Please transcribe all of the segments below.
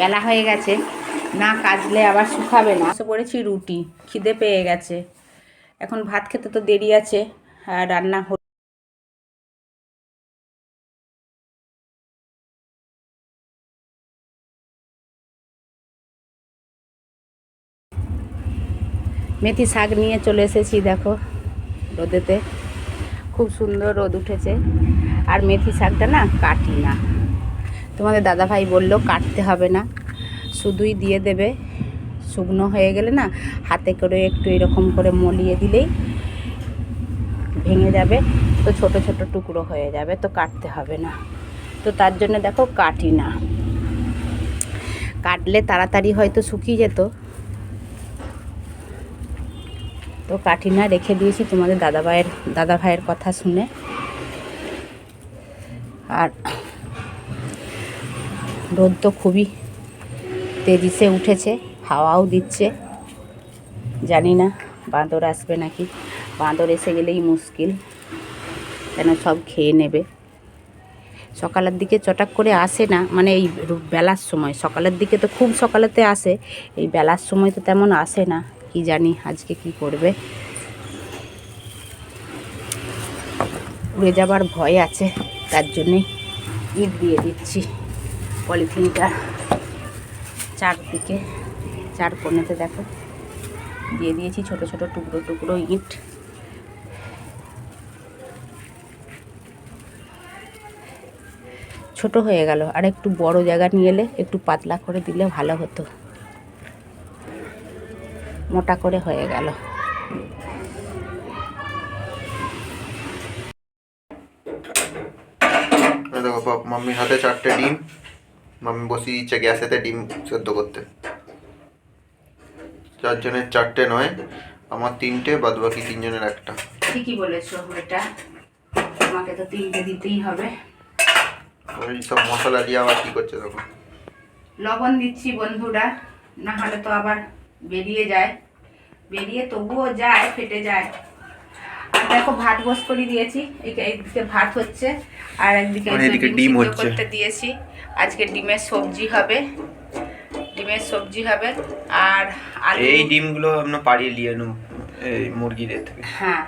বেলা হয়ে গেছে, না কাজলে আবার শুকাবে না। পড়েছি রুটি, খিদে পেয়ে গেছে। এখন ভাত খেতে তো দেরি আছে, আর রান্না হল মেথি শাক নিয়ে চলে এসেছি দেখো রোদেতে। খুব সুন্দর রোদ উঠেছে। আর মেথি শাকটা না কাটি না। তোমাদের দাদাভাই বলল, কাটতে হবে না। শুধুই দিয়ে দেবে। শুকনো হয়ে গেলে না, হাতে করে একটু এরকম করে মলিয়ে দিলেই ভেঙে যাবে। তো ছোট ছোট টুকরো হয়ে যাবে, তো কাটতে হবে না। তো তার জন্য দেখো কাটি না। কাটলে তাড়াতাড়ি হয়তো শুকিয়ে যেত। তো কাটি না, রেখে দিয়েছি তোমাদের দাদা ভাইয়ের দাদা ভাইয়ের কথা শুনে। আর রোদ তো খুবই তেজিসে উঠেছে, হাওয়াও দিচ্ছে। জানি না বাঁদর আসবে নাকি। বাঁদর এসে গেলেই মুশকিল, কেন সব খেয়ে নেবে। সকালের দিকে চটাক করে আসে না মানে এই বেলার সময়। সকালের দিকে তো খুব সকালেতে আসে, এই বেলার সময় তো তেমন আসে না, কি জানি আজকে কি করবে। উড়ে যাবার ভয় আছে, তার জন্যে ইট দিয়ে দিচ্ছি। পলিথিনটা চারদিকে, চার কোণেতে দেখো। দিয়ে দিয়েছি ছোট ছোট টুকরো টুকরো ইট। ছোট হয়ে গেল। আর একটু বড় জায়গা নিয়ে এলে একটু পাতলা করে দিলে ভালো হতো। মোটা করে হয়ে গেল। দেখো মাম্মির হাতে চারটে ডিম। মাম্মি বসিয়ে দিচ্ছে গ্যাসেতে ডিম সেদ্ধ করতে। চারজনের চারটে নয় আমার তিনটে বাদ বাকি তিনজনের একটা। ঠিকই বলেছ এটা। তোমাকে তো তিনটে দিতেই হবে। ওই সব মশলা দিয়ে আবার কি করছে দেখো। লবণ দিচ্ছি বন্ধুরা না হলে তো আবার বেরিয়ে যায়। বেরিয়ে তবুও যায় ফেটে যায়। আর দেখো ভাত বস করে দিয়েছি একদিকে ভাত হচ্ছে আর একদিকে এদিকে ডিম। করতে দিয়েছি। আজকে ডিমের সবজি হবে। ডিমের সবজি হবে আর আলু এই ডিমগুলো আমরা পাড়িয়ে নিয়ে নু এই মুরগিদের থেকে। হ্যাঁ।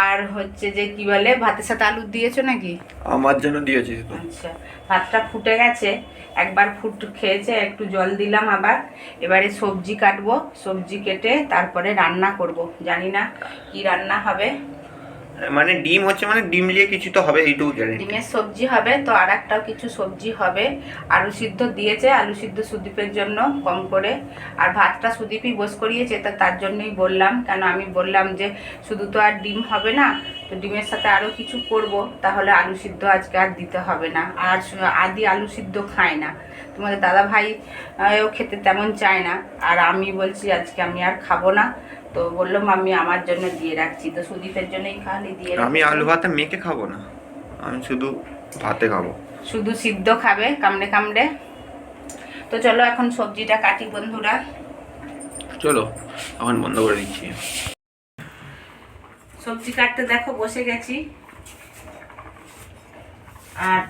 আর হচ্ছে যে কি বলে ভাতের সাথে আলু দিয়েছ নাকি? আমার জন্য দিয়েছি তো। আচ্ছা ভাতটা ফুটে গেছে। একবার ফুট খেয়েছে একটু জল দিলাম আবার। এবারে সবজি কাটবো সবজি কেটে তারপরে রান্না করব। জানি না কি রান্না হবে। মানে ডিম হচ্ছে মানে ডিম নিয়ে কিছু তো হবে এইটুকু গ্যারেন্টি ডিমের সবজি হবে, তো আর একটাও কিছু সবজি হবে। আলু সিদ্ধ দিয়েছে, আলু সিদ্ধ সুদীপের জন্য কম করে। আর ভাতটা সুদীপই বস করিয়েছে তার জন্যই বললাম। কেন আমি বললাম যে শুধু তো আর ডিম হবে না তো ডিমের সাথে আরও কিছু করব তাহলে আলু সিদ্ধ আজকে আর দিতে হবে না। আর আদি আলু সিদ্ধ খায় না। তোমাদের দাদা ভাই ও খেতে তেমন চায় না। আর আমি বলছি আজকে আমি আর খাব না। তো বলল আমি আমার জন্য দিয়ে রাখছি। তো সুদীপের জন্যই খালি দিয়ে আমি। আলু ভাতে মেখে খাব না। আমি শুধু ভাতে খাব। শুধু সিদ্ধ খাবে কামড়ে কামড়ে। তো চলো এখন সবজিটা কাটি বন্ধুরা। চলো এখন বন্ধ করে দিচ্ছি। সবজি কাটতে দেখো, বসে গেছি। আর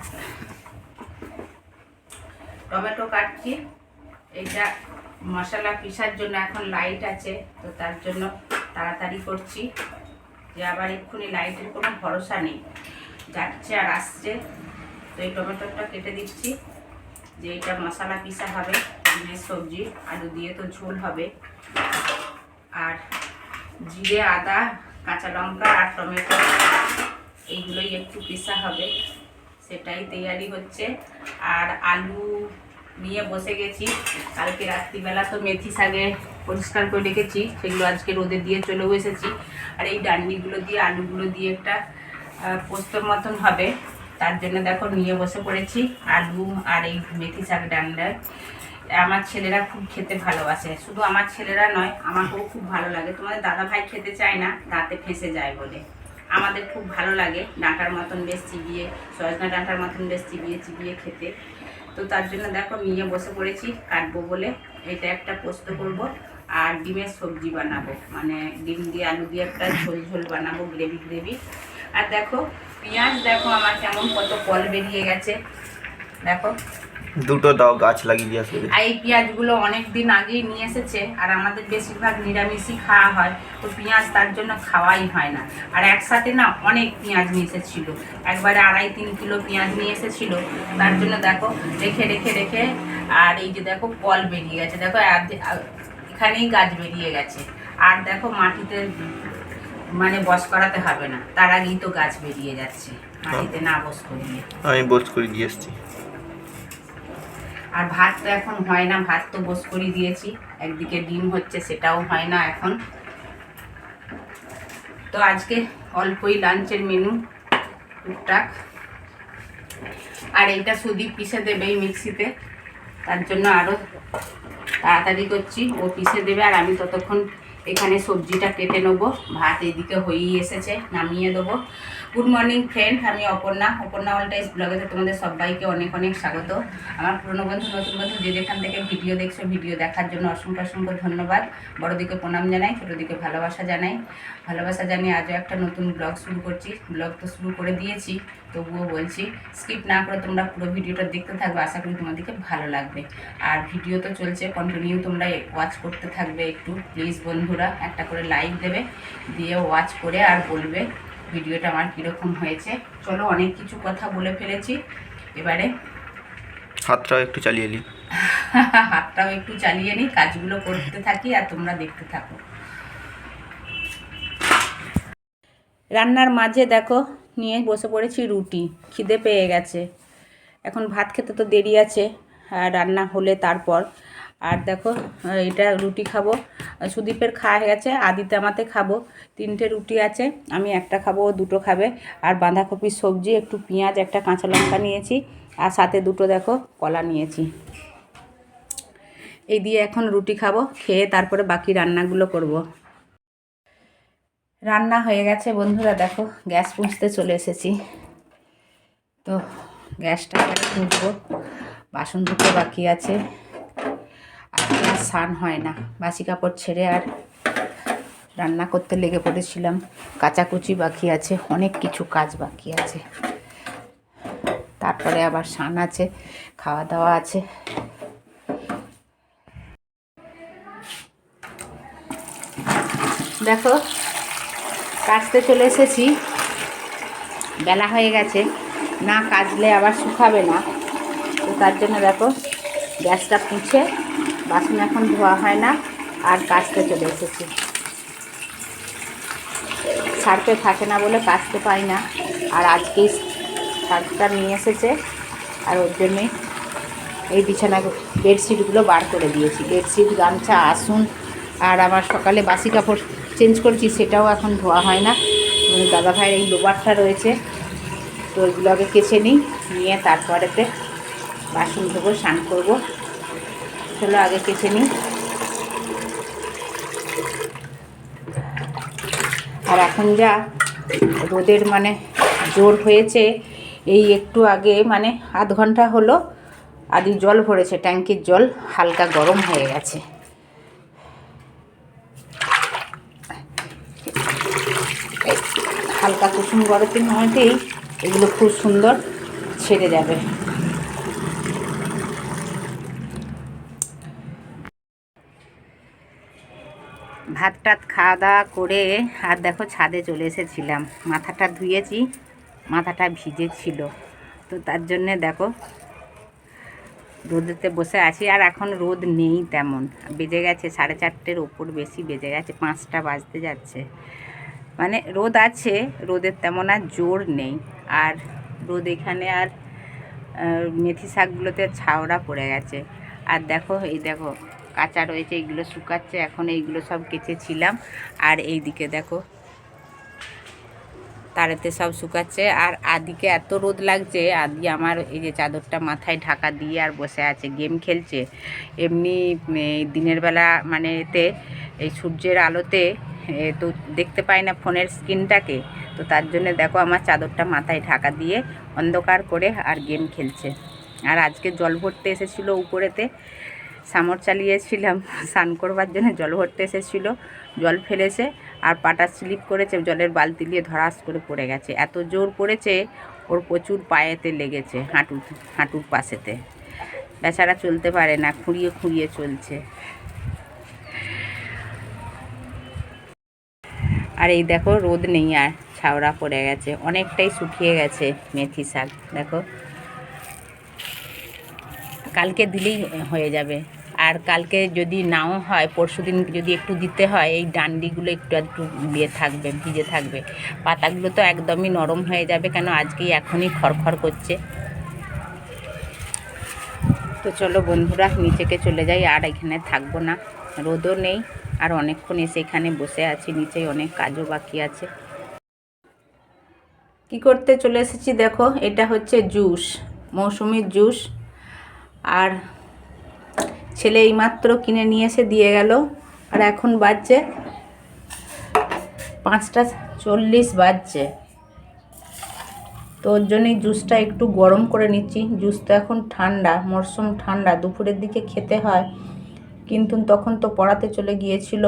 টমেটো কাটছি। এইটা মশলা পিসার জন্য এখন লাইট আছে, তো তার জন্য তাড়াতাড়ি করছি যে আবার এক্ষুনি লাইটের কোনো ভরসা নেই। যাচ্ছে আর আসছে। তো এই টমেটোটা কেটে দিচ্ছি, যে এটা মশলা পিসা হবে, ডিমের সবজি, আলু দিয়ে তো ঝোল হবে। আর জিরে, আদা কাঁচা লঙ্কা আর টমেটো। এইগুলোই একটু পিসা হবে। সেটাই তৈরি হচ্ছে। আর আলু নিয়ে বসে গেছি। কালকে রাত্রিবেলা তো মেথি শাকে পরিষ্কার করে রেখেছি। সেগুলো আজকে রোদে দিয়ে চলেও এসেছি। আর এই ডান্ডিগুলো দিয়ে, আলুগুলো দিয়ে একটা পোস্তর মতন হবে। তার জন্য দেখো নিয়ে বসে পড়েছি। আলু আর এই মেথি শাক ডান্ডায় আমার ছেলেরা খুব খেতে ভালোবাসে। শুধু আমার ছেলেরা নয়, আমাকেও খুব ভালো লাগে। তোমাদের দাদা ভাই খেতে চায় না, দাঁতে ফেঁসে যায় বলে। আমাদের খুব ভালো লাগে ডাঁটার মতন বেশ চিবিয়ে, সজনা ডাঁটার মতন বেশ চিবিয়ে চিবিয়ে খেতে। তো তার জন্য দেখো নিয়ে বসে পড়েছি কাটবো বলে। এটা একটা পোস্ত করব আর ডিমের সবজি বানাবো। মানে ডিম দিয়ে আলু দিয়ে একটা ঝোল ঝোল বানাবো, গ্রেভি গ্রেভি। আর দেখো, পেঁয়াজ দেখো আমার কেমন কত কল বেরিয়ে গেছে। দেখো দুটো দাও গাছ লাগিয়ে দিয়ে আসবে। আর এই পেঁয়াজগুলো অনেক দিন আগেই নিয়ে এসেছে আর আমাদের বেশিরভাগ নিরামিষই খাওয়া হয় তো পেঁয়াজ তার জন্য খাওয়াই হয় না। আর একসাথে না অনেক পেঁয়াজ নিয়ে এসেছিল একবারে আড়াই তিন কিলো পেঁয়াজ নিয়ে এসেছিল তার জন্য দেখো রেখে রেখে রেখে আর এই যে দেখো কল বেরিয়ে গেছে দেখো এখানেই গাছ বেরিয়ে গেছে। আর দেখো মাটিতে মানে বস করাতে হবে না তার আগেই তো গাছ বেরিয়ে যাচ্ছে মাটিতে না বস করিয়ে। আমি বোঝ করে দিয়ে এসছি। আর ভাত তো এখন হয় না, ভাত তো বস করে দিয়েছি। একদিকে ডিম হচ্ছে, সেটাও হয় না এখন। তো আজকে অল্পই লাঞ্চের মেনু টুকটাক। আর এইটা সুদীপ পিষে দেবে এই মিক্সিতে। তার জন্য আরও তাড়াতাড়ি করছি, ও পিষে দেবে আর আমি ততক্ষণ এখানে সবজিটা কেটে নেব। ভাত এদিকে হয়েই এসেছে, নামিয়ে দেবো। গুড মর্নিং ফ্রেন্ড আমি অপর্ণা। অপর্ণা অলটাইজ ব্লগেতে তোমাদের সবাইকে অনেক অনেক স্বাগত। আমার পুরনো বন্ধু, নতুন বন্ধু যে যেখান থেকে ভিডিও দেখছ, ভিডিও দেখার জন্য অসংখ্য অসংখ্য ধন্যবাদ। বড়দিকে প্রণাম জানাই, ছোটোদিকে ভালোবাসা জানাই। ভালোবাসা জানিয়ে আজও একটা নতুন ব্লগ শুরু করছি। ব্লগ তো শুরু করে দিয়েছি, তবুও বলছি স্কিপ না করে তোমরা পুরো ভিডিওটা দেখতে থাকবে। আশা করি তোমাদেরকে ভালো লাগবে। আর ভিডিও তো চলছে কন্টিনিউ তোমরা ওয়াচ করতে থাকবে একটু। প্লিজ বন্ধুরা, একটা করে লাইক দেবে, দিয়ে ওয়াচ করে আর বলবে। ভিডিওটা আমার কীরকম হয়েছে। চলো অনেক কিছু কথা বলে ফেলেছি। এবারে হাতটাও একটু চালিয়ে নি হাতটাও একটু চালিয়ে নিই কাজগুলো করতে থাকি আর তোমরা দেখতে থাকো। রান্নার মাঝে দেখো নিয়ে বসে পড়েছি রুটি খিদে পেয়ে গেছে। এখন ভাত খেতে তো দেরি আছে রান্না হলে তারপর আর দেখো এটা রুটি খাব। সুদীপের খাওয়া হয়ে গেছে, আদিতে আমাতে খাব। তিনটে রুটি আছে, আমি একটা খাব দুটো খাবে। আর বাঁধাকপির সবজি, একটু পেঁয়াজ, একটা কাঁচা লঙ্কা নিয়েছি, আর সাথে দুটো দেখো, কলা নিয়েছি। এই দিয়ে এখন রুটি খাব, খেয়ে তারপরে বাকি রান্নাগুলো করব। রান্না হয়ে গেছে বন্ধুরা, দেখো, গ্যাস পুঁছতে চলে এসেছি। তো গ্যাসটা পুঁছবো বাসন ধুতে বাকি আছে। আর স্নান হয় না। বাসি কাপড় ছেড়ে আর রান্না করতে লেগে পড়েছিলাম। কাচাকুচি বাকি আছে, অনেক কিছু কাজ বাকি আছে। তারপরে আবার স্নান আছে খাওয়া দাওয়া আছে। দেখো, কাচতে চলে এসেছি। বেলা হয়ে গেছে, না কাচলে আবার শুকাবে না। তো তার জন্য দেখো, গ্যাসটা পুঁছে বাসন এখন ধোয়া হয় না, আর কাচতে চলে এসেছি। সার্ফে থাকে না বলে কাচতে পাই না। আর আজকেই সার্ফটা নিয়ে এসেছে, আর ওর জন্যে এই বিছানা বেডশিটগুলো বার করে দিয়েছি। বেডশিট, গামছা, আসুন, আর আমার সকালে বাসি কাপড় চেঞ্জ করেছি, সেটাও এখন ধোয়া হয় না। দাদা ভাইয়ের এই লোবারটা রয়েছে, তো ওইগুলো আগে কেচে নিই, নিয়ে তারপরেতে বাসন ধোবো, স্নান করব। চলো আগে কেচে নিই। আর এখন যা রোদের মানে জোর হয়েছে, এই একটু আগে মানে আধ ঘণ্টা হলো, আদি জল ভরেছে, ট্যাঙ্কির জল হালকা গরম হয়ে গেছে। হালকা কুসুম গরমের মধ্যেই এগুলো খুব সুন্দর ছেড়ে যাবে। ভাত টাত খাওয়া দাওয়া করে আর দেখো ছাদে চলে এসেছিলাম। মাথাটা ধুয়েছি, মাথাটা ভিজে ছিল তো তার জন্যে দেখো রোদেতে বসে আছি আর এখন রোদ নেই তেমন। বেজে গেছে সাড়ে চারটের ওপর বেশি বেজে গেছে, পাঁচটা বাজতে যাচ্ছে। মানে রোদ আছে, রোদের তেমন আর জোর নেই। আর রোদ এখানে আর মেথি শাকগুলোতে ছাওড়া পড়ে গেছে। আর দেখো, এই দেখো কাঁচা রয়েছে এইগুলো শুকাচ্ছে, এখন এইগুলো সব কেচেছিলাম। আর এই দিকে দেখো, তারাতে সব শুকাচ্ছে। আর আদিকে এত রোদ লাগছে, আদি আমার এই যে চাদরটা মাথায় ঢাকা দিয়ে আর বসে আছে, গেম খেলছে। এমনি দিনের বেলা মানে এতে এই সূর্যের আলোতে তো দেখতে পাই না ফোনের স্ক্রিনটাকে। তো তার জন্য দেখো আমার চাদরটা মাথায় ঢাকা দিয়ে অন্ধকার করে আর গেম খেলছে। আর আজকে জল ভরতে এসেছিল উপরেতে সামর চালিয়েছিলাম, স্নান করবার জন্য জল ভরতে এসেছিল, জল ফেলেছে আর পাটা স্লিপ করেছে, জলের বালতি দিয়ে ধরাস করে পড়ে গেছে। এত জোর পড়েছে, ওর প্রচুর পায়েতে লেগেছে হাঁটু হাঁটুর পাশেতে। বেচারা চলতে পারে না, খুঁড়িয়ে খুঁড়িয়ে চলছে। আর এই দেখো, রোদ নেই আর, ছাওড়া পড়ে গেছে। অনেকটাই শুকিয়ে গেছে মেথি শাক, দেখো। কালকে দিলেই হয়ে যাবে। আর কালকে যদি নাও হয়, পরশু দিন যদি একটু দিতে হয়, এই ডান্ডিগুলো একটু একটু ইয়ে থাকবে, ভিজে থাকবে। পাতাগুলো তো একদমই নরম হয়ে যাবে কেন আজকেই এখনই খড়খড় করছে। তো চলো বন্ধুরা, নিচেকে চলে যাই, আর এখানে থাকব না। রোদও নেই, আর অনেকক্ষণ এসে এখানে বসে আছি, নিচেই অনেক কাজও বাকি আছে। কি করতে চলে এসেছি দেখো, এটা হচ্ছে জুস, মৌসুমির জুস। আর ছেলে এইমাত্র কিনে নিয়ে এসে দিয়ে গেল। আর এখন বাজছে পাঁচটা চল্লিশ বাজছে। তো ওর জন্যই জুসটা একটু গরম করে নিচ্ছি। জুস তো এখন ঠান্ডা মরশুম ঠান্ডা, দুপুরের দিকে খেতে হয়। কিন্তু তখন তো পড়াতে চলে গিয়েছিল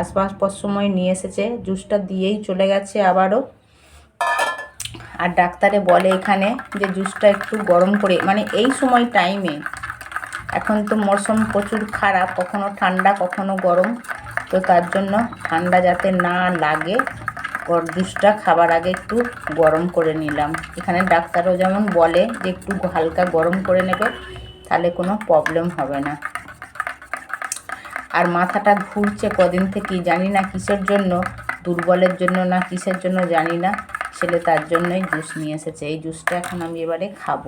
আসবাস সময় নিয়ে এসেছে। জুসটা দিয়েই চলে গেছে আবারও। আর ডাক্তারে বলে এখানে যে জুসটা একটু গরম করে মানে এই সময় টাইমে এখন তো মরশুম প্রচুর খারাপ, কখনো ঠান্ডা, কখনো গরম, তো তার জন্য ঠান্ডা যাতে না লাগে, ওর জুসটা খাবার আগে একটু গরম করে নিলাম। এখানে ডাক্তারও যেমন বলে যে একটু হালকা গরম করে নেবে, তাহলে কোনো প্রবলেম হবে না। আর মাথাটা ঘুরছে কদিন থেকেই, জানি না কিসের জন্য, দুর্বলের জন্য না কিসের জন্য জানি না। ছেলে তার জন্যই জুস নিয়ে এসেছে। এই জুসটা এখন আমি এবারে খাব।